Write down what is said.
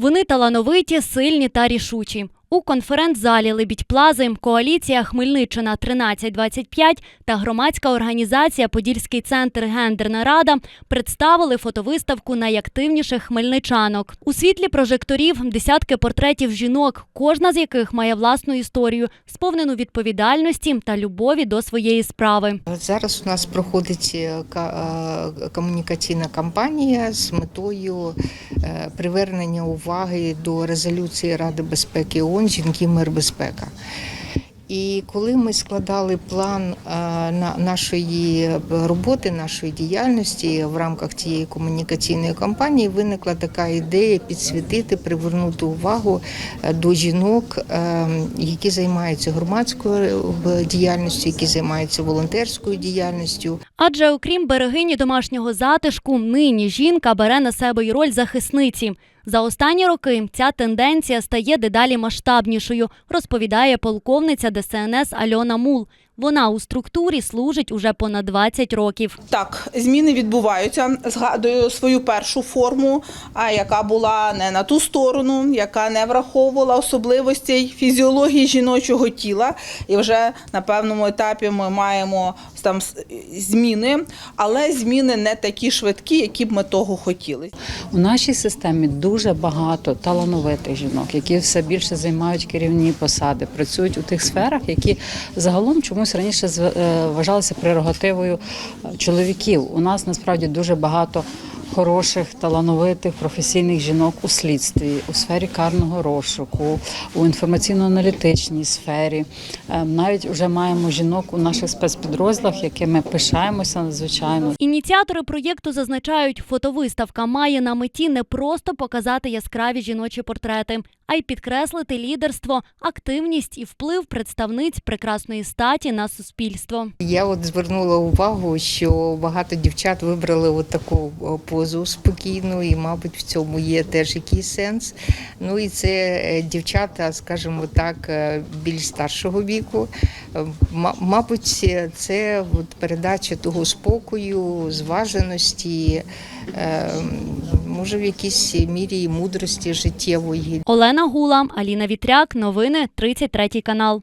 Вони талановиті, сильні та рішучі. У конференц-залі Лебідь Плази коаліція Хмельниччина 1325 та громадська організація Подільський центр Гендерна Рада представили фотовиставку найактивніших хмельничанок. У світлі прожекторів десятки портретів жінок, кожна з яких має власну історію, сповнену відповідальності та любові до своєї справи. Зараз у нас проходить е, е, комунікаційна кампанія з метою е, привернення уваги до резолюції Ради безпеки ООН «Жінки, мир, безпека». І коли ми складали план е, нашої роботи, нашої діяльності в рамках цієї комунікаційної кампанії, виникла така ідея підсвітити, привернути увагу е, до жінок, е, які займаються громадською діяльністю, які займаються волонтерською діяльністю. Адже окрім берегині домашнього затишку, нині жінка бере на себе й роль захисниці. За останні роки ця тенденція стає дедалі масштабнішою, розповідає полковниця ДСНС Альона Мул. Вона у структурі служить уже понад 20 років. Так, зміни відбуваються. Згадую свою першу форму, а яка була не на ту сторону, яка не враховувала особливостей фізіології жіночого тіла. І вже на певному етапі ми маємо там зміни, але зміни не такі швидкі, які б ми того хотіли. У нашій системі дуже багато талановитих жінок, які все більше займають керівні посади, працюють у тих сферах, які загалом чомусь раніше зв- е, вважалися прерогативою е, чоловіків. У нас насправді дуже багато. Хороших, талановитих професійних жінок у слідстві, у сфері карного розшуку, у інформаційно-аналітичній сфері. Е, Навіть вже маємо жінок у наших спецпідрозділах, якими пишаємося надзвичайно. Ініціатори проєкту зазначають, фотовиставка має на меті не просто показати яскраві жіночі портрети, а й підкреслити лідерство, активність і вплив представниць прекрасної статі на суспільство. Я от звернула увагу, що багато дівчат вибрали от таку позу спокійну, і, мабуть, в цьому є теж якийсь сенс. Ну і це е, дівчата, скажімо так, е, більш старшого віку. Е, Мабуть, це от передача того спокою, зваженості, е, може, в якійсь мірі і мудрості життєвої. Олена Гула, Аліна Вітряк. Новини 33 канал.